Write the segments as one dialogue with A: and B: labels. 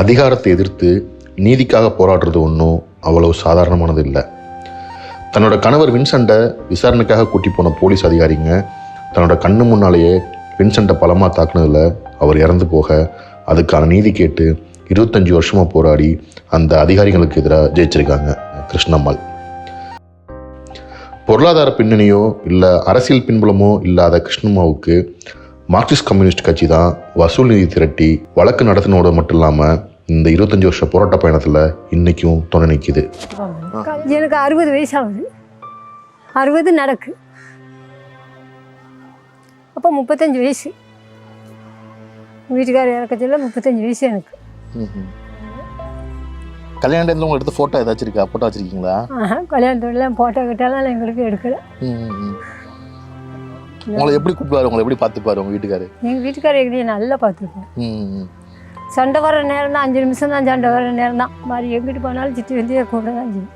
A: அதிகாரத்தை எதிர்த்து நீதிக்காக போராடுறது ஒன்றும் அவ்வளவு சாதாரணமானது இல்லை. தன்னோட கணவர் வின்சென்ட்டை விசாரணைக்காக கூட்டி போன போலீஸ் அதிகாரிங்க தன்னோட கண்ணு முன்னாலேயே வின்சென்ட்டை பலமாக தாக்குனதில் அவர் இறந்து போக அதுக்கான நீதி கேட்டு இருபத்தஞ்சி வருஷமாக போராடி அந்த அதிகாரிகளுக்கு எதிராக ஜெயிச்சிருக்காங்க கிருஷ்ணம்மாள். பொருளாதார பின்னணியோ இல்லை அரசியல் பின்புலமோ இல்லாத கிருஷ்ணம்மாவுக்கு மார்க்சிஸ்ட் கம்யூனிஸ்ட் கட்சி தான் வசூல் நிதி திரட்டி வழக்கு நடத்தினோட மட்டும் இல்லாமல் இந்த இருபத்தஞ்சி வருஷ போராட்ட பயணத்தில் இன்னைக்கும் துணை நிற்கிது
B: எனக்கு அறுபது வயசு ஆகுது அறுபது நடக்கு. அப்போ முப்பத்தஞ்சு வயசு. வீட்டுக்காரர் இறக்க சொல்ல முப்பத்தஞ்சு வயசு எனக்கு.
A: கல்யாண டைமில் உங்களுக்கு எடுத்த ஃபோட்டோ ஏதாச்சும் இருக்கா? ஃபோட்டோ வச்சிருக்கீங்களா?
B: ஆஹா கல்யாணத்தோடலாம் போட்டோ கிட்டாலாம் எங்களுக்கு எடுக்கலை.
A: உங்களை எப்படி கூப்பிடுவாரு? உங்களை எப்படி பார்த்துப்பாரு உங்க வீட்டுக்காரு?
B: எங்கள் வீட்டுக்காரர் எங்களையும் நல்லா பார்த்துருக்கோம்
A: ம்
B: சண்டை வர நேரம் தான் அஞ்சு நிமிஷம் தான் சண்டை வர நேரம் தான் மாதிரி எங்கிட்டு போனாலும் சித்தி வந்து கூப்பிட தான் செய்யும்.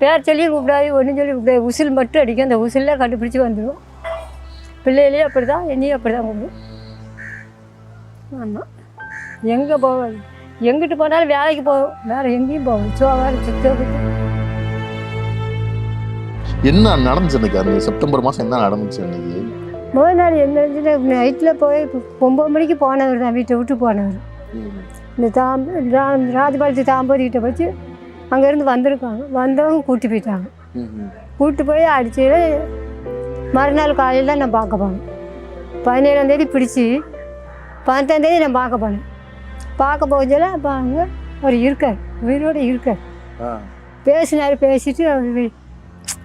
B: பேர் சொல்லி கூப்பிடாது ஒன்றும் சொல்லி கூப்பிடாது. உசில் மட்டும் அடிக்கும். அந்த உசிலில் கண்டுபிடிச்சி வந்துடும் பிள்ளைகளையும் அப்படி தான் என்னையும் அப்படி தான் கூப்பிடும். ஆமாம் எங்கே போகாது எங்கிட்டு போனாலும் வேலைக்கு போகும் வேறு எங்கேயும் போகும் சோவாறு சுத்தம்
A: என்ன நடந்துச்சு அன்னைக்கு? அந்த செப்டம்பர் மாதம் என்ன நடந்துச்சு அன்னைக்கு?
B: முதல் நாள் என்ன நைட்டில் போய் ஒம்பது மணிக்கு போனவர் தான் வீட்டை விட்டு போனவர். இந்த தாம் ராஜபாளையத்து தாம்பூரிக்கிட்ட வச்சு அங்கேருந்து வந்திருக்காங்க. வந்தவங்க கூட்டி போயிட்டாங்க. கூட்டி போய் அடிச்சு மறுநாள் காலையில் தான் நான் பார்க்க போனேன். பதினேழாந்தேதி பிடிச்சி பதினெட்டாந்தேதி நான் பார்க்க போனேன். பார்க்க போகல அப்போ அங்கே அவர் இருக்கார். உயிரோடு இருக்கார். பேசினார் பேசிட்டு அவர்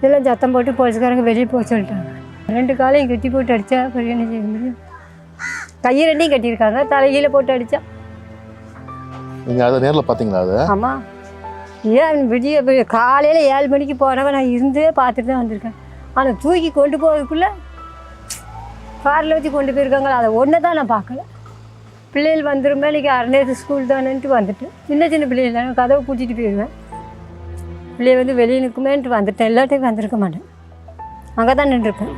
B: எல்லாம் சத்தம் போட்டு போலீஸ்காரங்க வெளியே போக சொல்லிட்டாங்க ரெண்டு காலையும் கட்டி போட்டு அடித்தா அப்புறம் என்ன செய்ய முடியும் கையை ரெண்டையும் கட்டியிருக்காங்க தலைகீழ போட்டு அடித்தா
A: நீங்கள் அதை நேரில் பார்த்தீங்களா அதை
B: ஆமாம் ஏன் விடிய காலையில் ஏழு மணிக்கு போனவன் நான் இருந்தே பார்த்துட்டு தான் வந்திருக்கேன் ஆனால் தூக்கி கொண்டு போகிறதுக்குள்ளே காரில் வச்சு கொண்டு போயிருக்காங்களா அதை ஒன்று தான் நான் பார்க்கல பிள்ளைகள் வந்துருமே இன்றைக்கி அரநேத்து ஸ்கூல் தானேன்ட்டு வந்துட்டேன் சின்ன சின்ன பிள்ளைகள் தானே கதவை பூட்டிட்டு போயிடுவேன் பிள்ளைய வந்து வெளியே நிற்குமேன்ட்டு வந்துட்டேன். எல்லாத்தையும் வந்திருக்க மாட்டேன். அங்கே தான் நின்றுருப்பேன்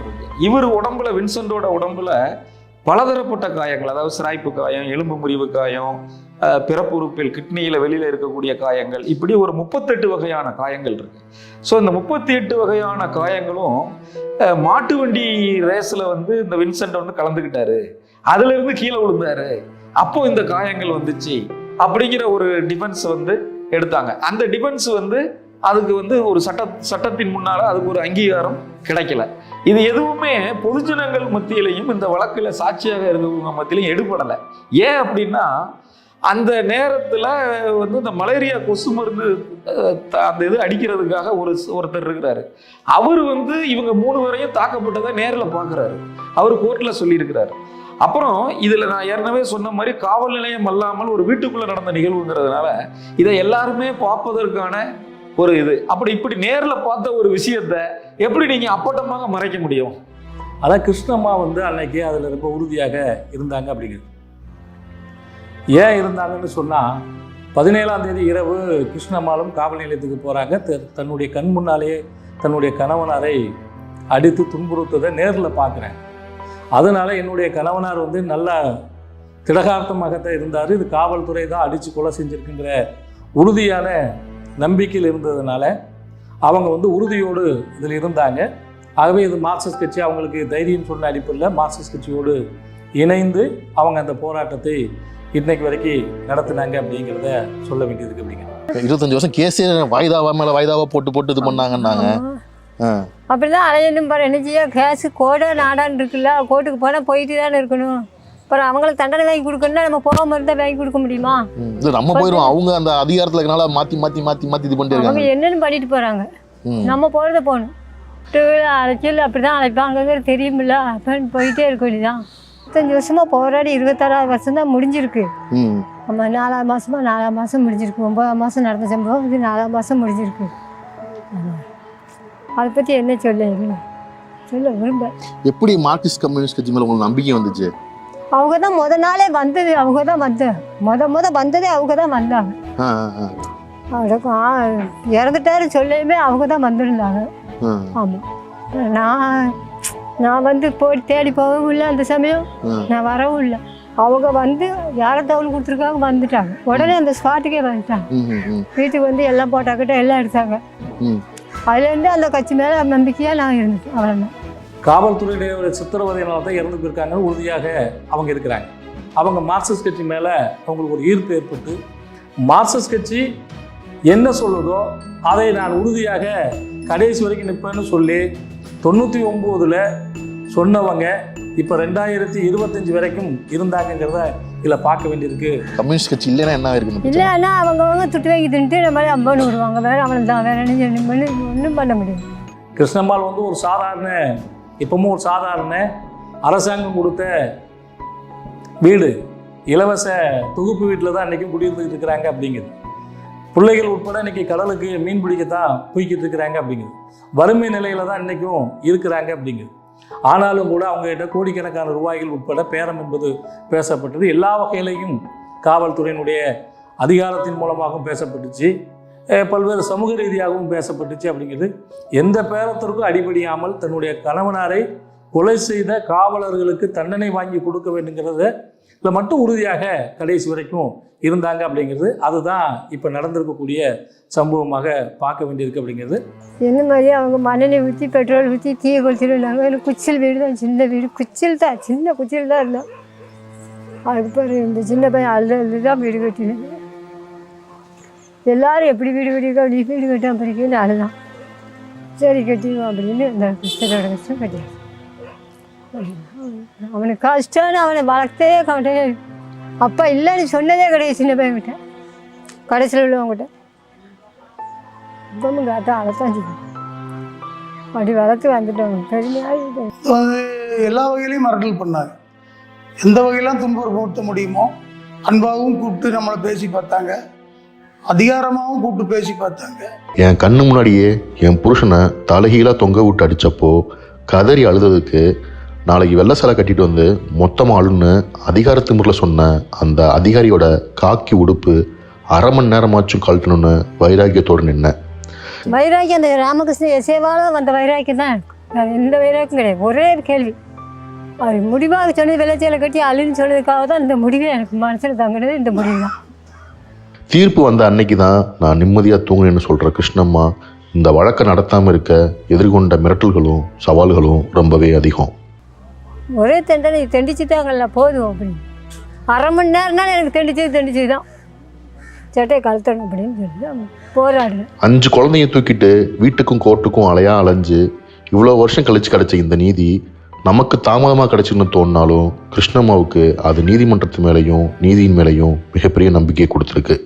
C: இவர் உடம்புல வின்சென்டோட உடம்புல பலதரப்பட்ட காயங்கள் அதாவது சிராய்ப்பு காயம் எலும்பு முறிவு காயம் பிறப்பு உறுப்பில் கிட்னியில் வெளியில் இருக்கக்கூடிய காயங்கள் இப்படி ஒரு முப்பத்தெட்டு வகையான காயங்கள் இருக்கு. ஸோ இந்த முப்பத்தி எட்டு வகையான காயங்களும் மாட்டு வண்டி ரேஸில் வந்து இந்த வின்சென்ட் வந்து கலந்துக்கிட்டாரு. அதுலேருந்து கீழே விழுந்தாரு. அப்போ இந்த காயங்கள் வந்துச்சு. அப்படிங்கிற ஒரு டிஃபென்ஸ் வந்து எடுத்தாங்க. அந்த டிஃபென்ஸ் வந்து அதுக்கு வந்து ஒரு சட்ட சட்டத்தின் முன்னால அதுக்கு ஒரு அங்கீகாரம் கிடைக்கல. இது எதுவுமே பொதுஜனங்கள் மத்தியிலையும் இந்த வழக்கில் சாட்சியாக இருந்தவங்க மத்தியிலையும் எடுபடலை. ஏன் அப்படின்னா அந்த நேரத்தில் வந்து இந்த மலேரியா கொசு மருந்து த- அந்த இது அடிக்கிறதுக்காக ஒரு ஒருத்தர் இருக்கிறாரு. அவர் வந்து இவங்க மூணு பேரையும் தாக்கப்பட்டதை நேரில் பார்க்குறாரு அவர் கோர்ட்டில் சொல்லியிருக்கிறாரு. அப்புறம் இதில் நான் ஏற்கனவே சொன்ன மாதிரி காவல் நிலையம் அல்லாமல் ஒரு வீட்டுக்குள்ளே நடந்த நிகழ்வுங்கிறதுனால இதை எல்லாருமே பார்ப்பதற்கான ஒரு இது. அப்படி இப்படி நேரில் பார்த்த ஒரு விஷயத்த எப்படி நீங்கள் அப்பட்டமாக மறைக்க முடியும்?
D: அதான் கிருஷ்ணம்மா வந்து அன்னைக்கு அதில் ரொம்ப உறுதியாக இருந்தாங்க அப்படிங்கிறது. ஏன் இருந்தாங்கன்னு சொன்னால் பதினேழாம் தேதி இரவு கிருஷ்ணம்மாளும் காவல் நிலையத்துக்கு போகிறாங்க தன்னுடைய கண் முன்னாலேயே தன்னுடைய கணவனாரை அடித்து துன்புறுத்ததை நேரில் பார்க்குறேன். அதனால் என்னுடைய கணவனார் வந்து நல்லா திடகார்த்தமாகத்தான் இருந்தார். இது காவல்துறை தான் அடித்து கொலை செஞ்சுருக்குங்கிற உறுதியான நம்பிக்கையில் இருந்ததுனால அவங்க வந்து உறுதியோடு இதில் இருந்தாங்க. ஆகவே இது மார்க்சிஸ்ட் கட்சி அவங்களுக்கு தைரியம் சொன்ன அடிப்படையில் மார்க்சிஸ்ட் கட்சியோடு இணைந்து அவங்க அந்த போராட்டத்தை இன்னைக்கு வரைக்கும் நடத்தினாங்க அப்படிங்கிறத சொல்ல வேண்டியதுக்கு அப்படிங்கிறது
A: இருபத்தஞ்சு வருஷம் கேஸே வாய்தாவா மேலே வாய்தாவா போட்டு போட்டு இது பண்ணாங்கன்னாங்க.
B: அப்படிதான் அலையணும் பாரு என்ன செய்ய? கேஸு கோடை நாடான்னு இருக்குல்ல கோர்ட்டுக்கு போனால் போயிட்டு தானே இருக்கணும். அப்புறம் அவங்களுக்கு தண்டனை வாங்கி கொடுக்கணும்னா நம்ம போகாம இருந்தால் வாங்கி கொடுக்க முடியுமா.
A: இது நம்ம போயிடும் அவங்க அந்த அதிகாரத்தில் இருக்கனால மாற்றி மாற்றி மாற்றி மாற்றி இது பண்ணிட்டு
B: அவங்க
A: இருக்காங்க.
B: என்னென்னு பண்ணிட்டு போகிறாங்க
A: ம்.
B: நம்ம போகிறத போகணும். அழைச்சல் அப்படி தான் அழைப்பாங்கிறது தெரியுமில்ல. அப்படின்னு போயிட்டே இருக்க வேண்டியதான் இருபத்தஞ்சி வருஷமாக போராடி இருபத்தாறாவது வருஷம் தான் முடிஞ்சிருக்கு. நம்ம நாலாம் மாதமா நாலாம் மாதம் முடிஞ்சிருக்கு. ஒன்பதாம் மாதம் நடந்த சம்பவம். இது நாலாம் மாதம் முடிஞ்சிருக்கு. அதை பற்றி என்ன சொல்ல சொல்ல விரும்ப
A: எப்படி மார்க்சிஸ்ட் கம்யூனிஸ்ட் கட்சி மேலே உங்களுக்கு நம்பிக்கை வந்துச்சு?
B: அவங்க தான் முத நாளே வந்தது அவங்க தான் வந்த. முத முத வந்ததே அவங்க தான் வந்தாங்க.
A: ஆ,
B: இறந்துட்டாரு சொல்லையுமே அவங்க தான் வந்திருந்தாங்க ஆமாம் நான் நான் வந்து போய் தேடி போகவும் இல்லை அந்த சமயம். நான் வரவும் இல்லை. அவங்க வந்து யாரை தகவல் கொடுத்துருக்காங்க வந்துட்டாங்க. உடனே அந்த ஸ்பாட்டுக்கே வந்துட்டாங்க. வீட்டுக்கு வந்து எல்லாம் போட்டாக்கிட்ட எல்லாம் எடுத்தாங்க. அதுலேருந்து அந்த கட்சி மேலே நம்பிக்கையாக நான் இருந்துட்டேன். அவ்வளோதான்
D: காவல்துறையுடைய ஒரு சித்திரவதையினால தான் இறந்து போயிருக்காங்கன்னு உறுதியாக அவங்க இருக்கிறாங்க. அவங்க மார்க்சிஸ்ட் கட்சி மேலே அவங்களுக்கு ஒரு ஈர்ப்பு ஏற்பட்டு மார்க்சிஸ்ட் கட்சி என்ன சொல்லுதோ அதை நான் உறுதியாக கடைசி வரைக்கும் நிற்பேன்னு சொல்லி தொண்ணூற்றி ஒம்போதில் சொன்னவங்க இப்போ ரெண்டாயிரத்தி இருபத்தஞ்சி வரைக்கும் இருந்தாங்கங்கிறத இதில் பார்க்க வேண்டியிருக்கு.
A: கம்யூனிஸ்ட் கட்சி இல்லைன்னா என்ன இருக்குன்னு
B: இல்லைன்னா அவங்கவங்க துட்டு வாங்கி தின்ட்டு நம்ம அம்பன்னு விடுவாங்க. வேற அவன் தான். வேற ஒன்றும் பண்ண முடியாது.
D: கிருஷ்ணம்மாள் வந்து ஒரு சாதாரண இப்போவும் ஒரு சாதாரண அரசாங்கம் கொடுத்த வீடு இலவச தொகுப்பு வீட்டில் தான் இன்றைக்கும் குடியிருந்துட்டு இருக்கிறாங்க அப்படிங்குது. பிள்ளைகள் உட்பட இன்றைக்கி கடலுக்கு மீன் பிடிக்கத்தான் போய்கிட்டு இருக்கிறாங்க அப்படிங்குது. வறுமை நிலையில் தான் இன்றைக்கும் இருக்கிறாங்க அப்படிங்குது. ஆனாலும் கூட அவங்ககிட்ட கோடிக்கணக்கான ரூபாய்கள் உட்பட பேரம் என்பது பேசப்பட்டது. எல்லா வகையிலையும் காவல்துறையினுடைய அதிகாரத்தின் மூலமாகவும் பேசப்பட்டுச்சு. பல்வேறு சமூக ரீதியாகவும் பேசப்பட்டுச்சு அப்படிங்கிறது. எந்த பேரத்திற்கும் அடிபடியாமல் தன்னுடைய கணவனாரை கொலை செய்த காவலர்களுக்கு தண்டனை வாங்கி கொடுக்க வேண்டுங்கிறத இதில் மட்டும் உறுதியாக கடைசி வரைக்கும் இருந்தாங்க அப்படிங்கிறது. அதுதான் இப்போ நடந்திருக்கக்கூடிய சம்பவமாக பார்க்க வேண்டியிருக்கு அப்படிங்கிறது.
B: என்ன மாதிரி அவங்க மண்ணெண்ணெய் ஊற்றி பெட்ரோல் ஊற்றி தீயை கொளுத்திருந்தாங்க எனக்கு குச்சில் வீடு தான் சின்ன வீடு. குச்சில் தான் சின்ன குச்சில் தான் இருந்தோம். அதுக்கு பிறகு இந்த சின்ன பையன் அல்ல தான் வீடு கட்டினேன் எல்லாரும் எப்படி வீடு வீடு நீ வீடு கட்டாம பிடிக்குன்னு அழுதான் சரி கட்டிடுவோம் அப்படின்னு அந்த கிருஷ்ணரோட கஷ்டம் கட்டிடுவோம் அவனுக்கு கஷ்டம்னு அவனை வளர்த்தே கவட்டே அப்பா இல்லைன்னு சொன்னதே கிடையாது சின்ன பையன்கிட்ட. கடைசியில் உள்ளவங்கிட்ட இப்பவும் காத்தா அழைத்தான் செய்யும் அப்படி வளர்த்து வந்துட்டோம் பெருமையாக
E: எல்லா வகையிலையும் மிரட்டல் பண்ணாங்க. எந்த வகையெல்லாம் துன்புறுத்த முடியுமோ அன்பாகவும் கூப்பிட்டு நம்மளை பேசி பார்த்தாங்க. அதிகாரமாகவும் கூப்பிட்டு பேசி பார்த்தாங்க.
A: என் கண்ணு முன்னாடியே என் புருஷனை தலைகீழாக தொங்க விட்டு அடித்தப்போ கதறி அழுததுக்கு நாளைக்கு வெள்ளை சிலை கட்டிட்டு வந்து மொத்தமாக அழுன்னு அதிகார திமிரில் சொன்ன அந்த அதிகாரியோட காக்கி உடுப்பு அரை மணி நேரமாச்சும் கழட்டணும்னு வைராக்கியத்தோடு நின்னேன்
B: வைராக்கியம் அந்த ராமகிருஷ்ண இசைவால வந்த வைராக்கியம் தான். எந்த வைராக்கியம் கிடையாது. ஒரே ஒரு கேள்வி. அவர் முடிவாக சொன்னது வெள்ளச்சேலை கட்டி அழுன்னு சொன்னதுக்காக தான் இந்த முடிவே எனக்கு மனசில் தங்கினது இந்த முடிவு தான்.
A: தீர்ப்பு வந்த அன்னைக்கு தான் நான் நிம்மதியாக தூங்கினேன்னு சொல்கிற கிருஷ்ணம்மா இந்த வழக்கை நடத்தாமல் இருக்க எதிர்கொண்ட மிரட்டல்களும் சவால்களும் ரொம்பவே அதிகம்.
B: ஒரே தண்டனை தண்டிச்சுட்டாங்கல்ல போதும் அப்படின்னு. அரை மணி நேரம்னாலும் எனக்கு தண்டிச்சது தண்டிச்சது தான் சட்டையை கழுத்தணும் அப்படின்னு சொல்லி போராடுறேன்.
A: அஞ்சு குழந்தைய தூக்கிட்டு வீட்டுக்கும் கோர்ட்டுக்கும் அலையா அலைஞ்சு இவ்வளோ வருஷம் கழிச்சு கிடைச்ச இந்த நீதி நமக்கு தாமதமாக கிடைச்சுன்னு தோணினாலும் கிருஷ்ணம்மாவுக்கு அது நீதிமன்றத்து மேலேயும் நீதியின் மேலேயும் மிகப்பெரிய நம்பிக்கையை கொடுத்துருக்கு.